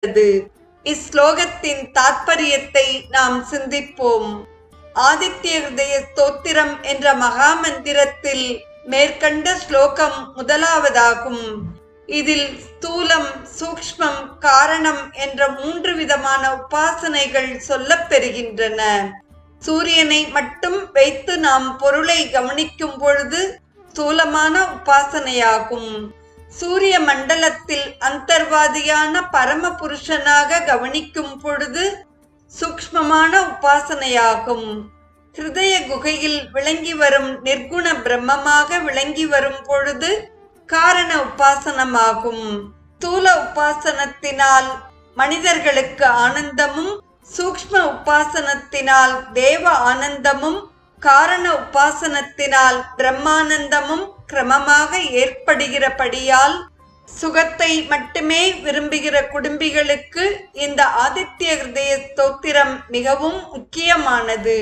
உள்ளது இஸ்லோகத்தின் தாத்பரியத்தை நாம் சிந்திப்போம். ஆதித்ய ஹிருதய ஸ்தோத்திரம் என்ற மகாமந்திரத்தில் மேற்கண்ட ஸ்லோகம் முதலாவதாகும். இதில் ஸ்தூலம் சூக்ஷ்மம் காரணம் என்ற மூன்று விதமான உபாசனைகள் சொல்லப் பெறுகின்றன சூரியனை மட்டும் வைத்து நாம் பொருளை கவனிக்கும் பொழுது ஸ்தூலமான உபாசனையாகும். சூரிய மண்டலத்தில் அந்தர்வாதியான பரம புருஷனாக கவனிக்கும் பொழுது சூக்ஷ்மமான உபாசனையாகும். ஹிருதய குகையில் விளங்கி வரும் நிர்குண பிரம்மமாக விளங்கி வரும் பொழுது காரண உபாசனமாகும். ஸ்தூல உபாசனத்தினால் மனிதர்களுக்கு ஆனந்தமும் சூக்ஷ்ம உபாசனத்தினால் தேவ ஆனந்தமும் காரண உபாசனத்தினால் பிரம்மானந்தமும் கிரமமாக ஏற்படுகிறபடியால் சுகத்தை மட்டுமே விரும்புகிற குடும்பிகளுக்கு இந்த ஆதித்ய ஹிருதய ஸ்தோத்திரம் மிகவும் முக்கியமானது.